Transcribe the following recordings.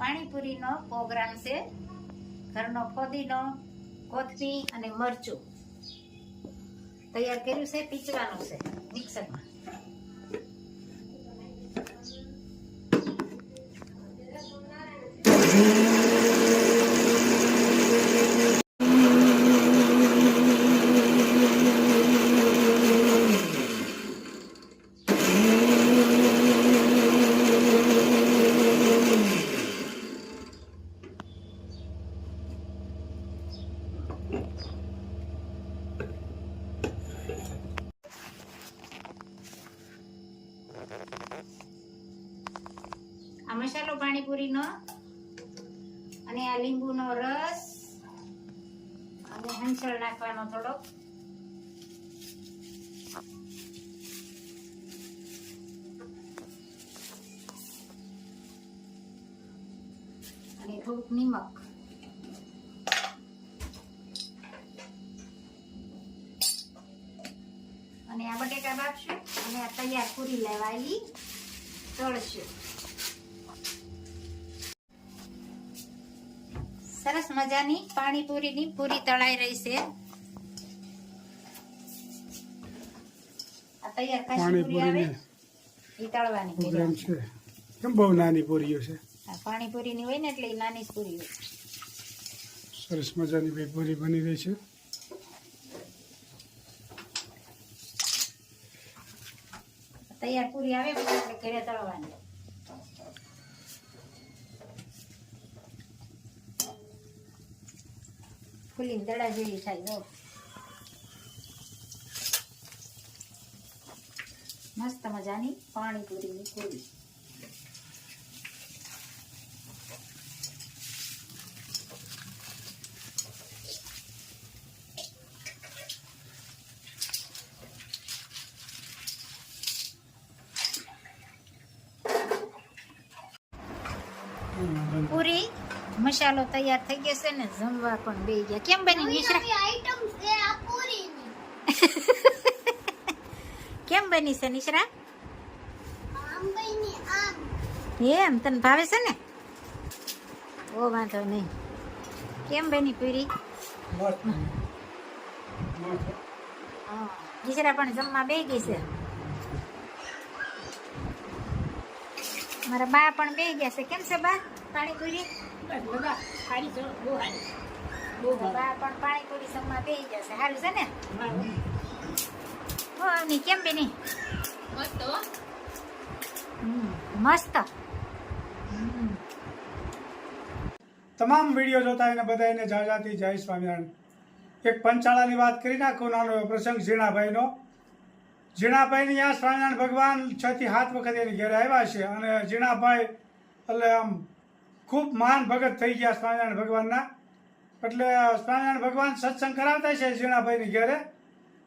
પાણીપુરીનો programme છે. ઘરનો ફોદીનો કોથમી અને મરચું. તૈયાર કર્યું છે પીચવાનું છે મિક્સરમાં. આ મસાલો પાણીપુરીનો અને આ લીંબુનો રસ અને હંસળ નાખવાનો થોડો અને થોડુંક નિમક. આ બટેકા બાફશું અને આ તૈયાર પૂરી લેવાયેલી તળશું. સરસ મજાની પાણીપુરીની પૂરી તળાઈ રહી છે. આ તૈયાર કાચી પૂરી આવે. એ તળવાની છે. કેમ બહુ નાની પૂરીઓ છે? પાણીપુરીની હોય ને એટલે નાની પૂરી હોય. સરસ મજાની પૂરી બની રહી છે. તૈયાર પૂરી આવે આપણે ઘરે તળવાની. ફૂલીને દડા જેવી થાય, જો. મસ્ત મજાની પાણીપુરીની પૂરી પૂરી. મસાલો તૈયાર થઈ ગયો છે ને જમવા પણ બે ગયા કેમ બની મિશ્રા આઈટમ છે આ પૂરીની કેમ બની છે નિશ્રા આંબાઈની આમ એમ તને ભાવે છે ને ઓ વાંધો નહીં કેમ બની પૂરી હા નિશ્રા પણ જમવા બે ગઈ છે મારા બા પણ બે ગયા છે કેમ છે બા પાણીપુરી તમામ વીડિયો જોતા એને બધાને જાજાતી જય સ્વામિનારાયણ. એક પંચાળાની વાત કરી નાખું, નાનો પ્રસંગ, ઝીણાભાઈનો. ઝીણાભાઈની ત્યાં સ્વામિનારાયણ ભગવાન છ થી સાત વખત એની ઘેરે આવ્યા છે અને ઝીણાભાઈ એટલે આમ ખૂબ મહાન ભગત થઈ ગયા સ્વામિનારાયણ ભગવાનના. એટલે સ્વામિનારાયણ ભગવાન સત્સંગ કરાવતા છે ઝીણાભાઈની ઘરે.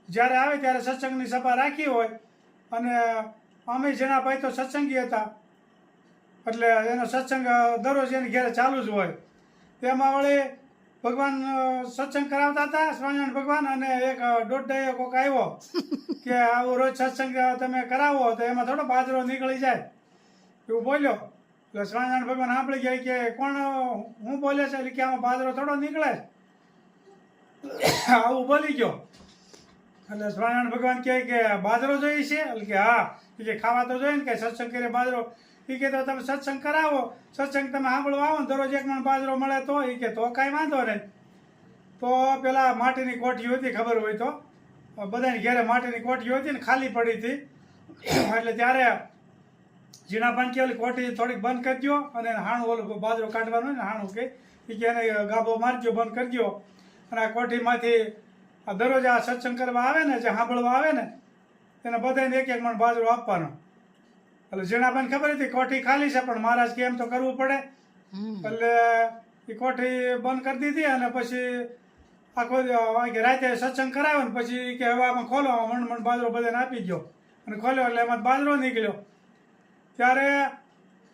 જ્યારે આવે ત્યારે સત્સંગની સભા રાખી હોય. અને અમે ઝીણાભાઈ તો સત્સંગી હતા. એટલે એનો સત્સંગ દરરોજ એની ઘરે ચાલુ જ હોય. તેમાં વળી ભગવાન સત્સંગ કરાવતા હતા સ્વામિનારાયણ ભગવાન અને એક દોઢ કોક આવ્યો કે આવો રોજ સત્સંગ તમે કરાવો તો એમાં થોડો બાજરો નીકળી જાય. એવું બોલ્યો. સ્વામિનારાયણ ભગવાન સાંભળી ગયા કે કોણ, હું બોલે છે? એટલે કે આમાં બાજરો થોડો નીકળે આવું બોલી ગયો. એટલે સ્વામિનારાયણ ભગવાન કહે કે બાજરો જોઈએ છે? એટલે કે હા. એ ખાવા તો જોઈએ ને કે સત્સંગ કરે બાજરો એ કે તો તમે સત્સંગ કરાવો. સત્સંગ તમે સાંભળવા આવો ને, દરરોજ એક મણ બાજરો મળે તો એ કે તો કાંઈ વાંધો નહીં. તો પેલા માટીની કોઠી હતી, ખબર હોય તો. બધાની ઘરે માટીની કોઠી હતી ને ખાલી પડી હતી. એટલે ત્યારે ઝીણાભાઈ કે ઓલી કોઠી થોડીક બંધ કરી દો અને હાણું ઓલું બાજરો કાઢવાનો ને હાણું કે એ કે એને ગાભો મારજો બંધ કરી દો અને આ કોઠીમાંથી આ દરરોજ આ સત્સંગ કરવા આવે ને જે સાંભળવા આવે ને એને બધાને એક એક મણ બાજરો આપવાનો. એટલે ઝીણાભાઈને ખબર હતી કોઠી ખાલી છે પણ મહારાજ કે એમ તો કરવું પડે. એટલે એ કોઠી બંધ કરી દીધી અને પછી આખો રાતે સત્સંગ કરાવ્યો ને પછી કે હવે આમાં ખોલો મણ મણ બાજરો બધાને આપી ગયો અને ખોલ્યો એટલે એમાં બાજરો નીકળ્યો. ત્યારે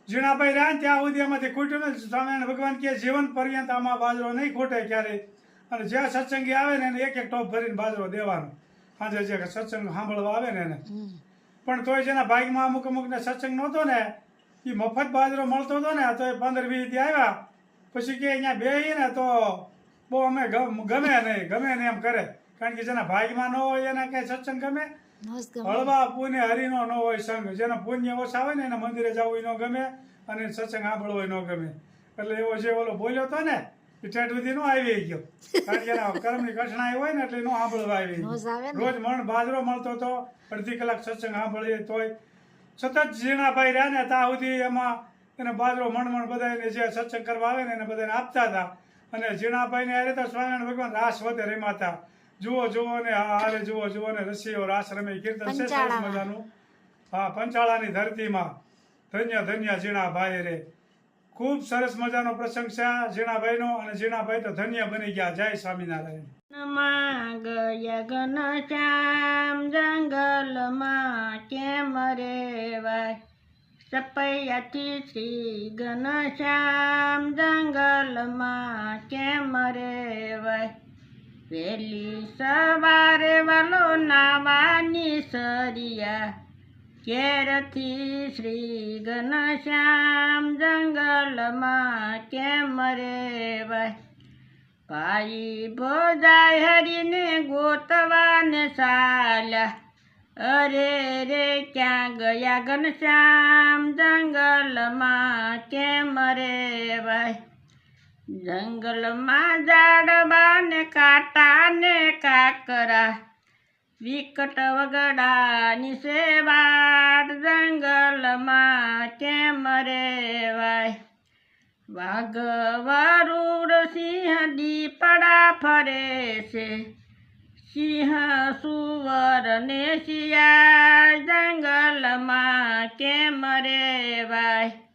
ઝીણાભાઈ રહ્યા ને ત્યાં સુધી એમાંથી ખૂટ્યું નથી. સ્વામિનારાયણ ભગવાન કે જીવન પર્યંત આમાં બાજરો નહીં ખૂટે ક્યારેય. અને જે સત્સંગી આવે ને એને એક એક ટોપ ભરીને બાજરો દેવાનો. સાંજે જે સત્સંગ સાંભળવા આવે ને એને. પણ તોય જેના ભાગમાં અમુક અમુકને સત્સંગ નહોતો ને એ મફત બાજરો મળતો હતો ને તો એ પંદર વીસથી આવ્યા. પછી કે અહીંયા બે ને તો બહુ અમે ગમ- ગમે નહીં ગમે ને એમ કરે. કારણ કે જેના ભાગમાં ન હોય એને કઈ સત્સંગ ગમે. હળવા પુણ્ય હરિનો ન હોય સંગ. જેને પુણ્ય ઓછા હોય ને એને મંદિરે જવું ન ગમે અને સત્સંગ સાંભળવો ન ગમે. એટલે એવો જે ઓલો બોલ્યો હતો ને ઠેઠ સુધી નો આવી ગયો. કારણ કે કર્મની કઠણાઈ હોય ને એટલે નો સાંભળવા આવી રોજ મણ બાજરો મળતો હતો અડધી કલાક સત્સંગ સાંભળીએ તોય. સતત ઝીણાભાઈ રહ્યા ને ત્યાં સુધી એમાં એને બાજરો મણ મણ જે સત્સંગ કરવા આવે ને એને બધાને આપતા હતા. અને ઝીણાભાઈને ને તો સ્વામિનારાયણ ભગવાન રાસ વધે રમાતા જુઓ જુઓ ને હા હારે જુઓ જુઓ ને રસીઓ રાસ રમે કીર્તન છે સરસ મજાનું. હા પંચાળાની ધરતીમાં ધન્ય ધન્ય ઝીણાભાઈ રે. ખૂબ સરસ મજાનો પ્રસંગ છે ઝીણાભાઈનો અને ઝીણાભાઈ તો ધન્ય બની ગયા. જય સ્વામિનારાયણ. માં શ્યામ જંગલમાં કેમ રેવાય? સપૈયાથી શ્રી ઘનશ્યામ જંગલમાં કેમ રેવાય? વહેલી સવારે વાલો નાવાની સરિયા. કેરથી શ્રી ઘનશ્યામ જંગલમાં કેમ રેવાય? ભાઈ ભોજાય હરીને ગોતવાને સાલ્યા અરે રે, ક્યાં ગયા ઘનશ્યામ જંગલમાં કેમ રે ભાઈ ને કાંટા ને કાકરા, વિકટ વગડાની સેવાડ જંગલમાં કેમ રેવાય? વાઘ વરુડ સિંહ દીપડા ફરે છે, સિંહ સુવર ને શિયાળ જંગલમાં કેમ રેવાય?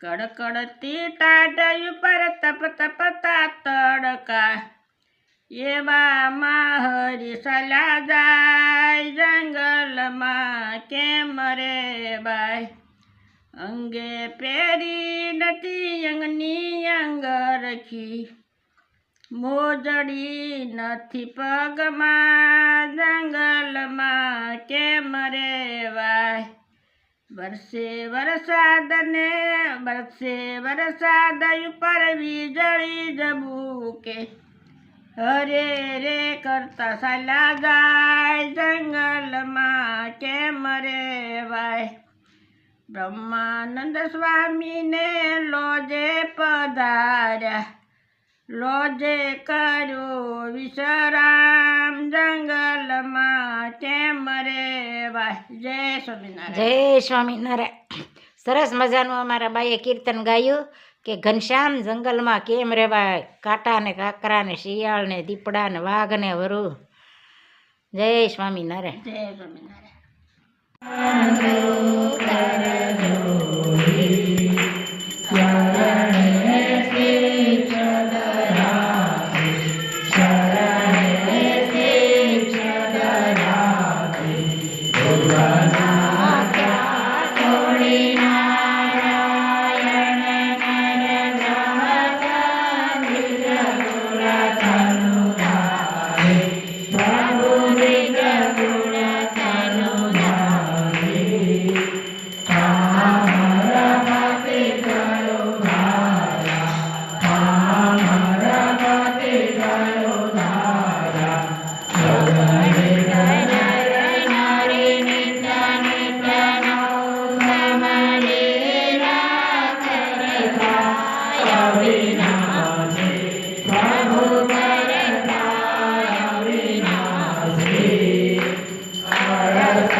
કડકડતી ટાઢ પર તપ તપતા તડકા. એવામાં માહરી સલા જાય, જંગલમાં કેમ રેવાય અંગે પેરી નથી અંગની અંગ રખી. મોજડી નથી પગમાં, જંગલમાં કેમ રેવાય વરસે વરસાદ ને વરસે વરસાદ ઉપર વીજળી જબુકે. હરે રે કરતા સાલા જાય, જંગલમાં કેમ રેવાય? બ્રહ્માનંદ સ્વામીને લોજે પધાર્યા. લોજે કર્યો વિશ્રામ જંગલમાં કેમ રે જય સ્વામિનારાયણ. જય સ્વામિનારાયણ. સરસ મજાનું અમારા બાઈએ કીર્તન ગાયું કે ઘનશ્યામ જંગલમાં કેમ રહેવાય? કાંટા ને કાકરા ને શિયાળ ને દીપડા ને વાઘ ને વરુ. જય સ્વામિનારાયણ. જય સ્વામિનારાયણ. ولا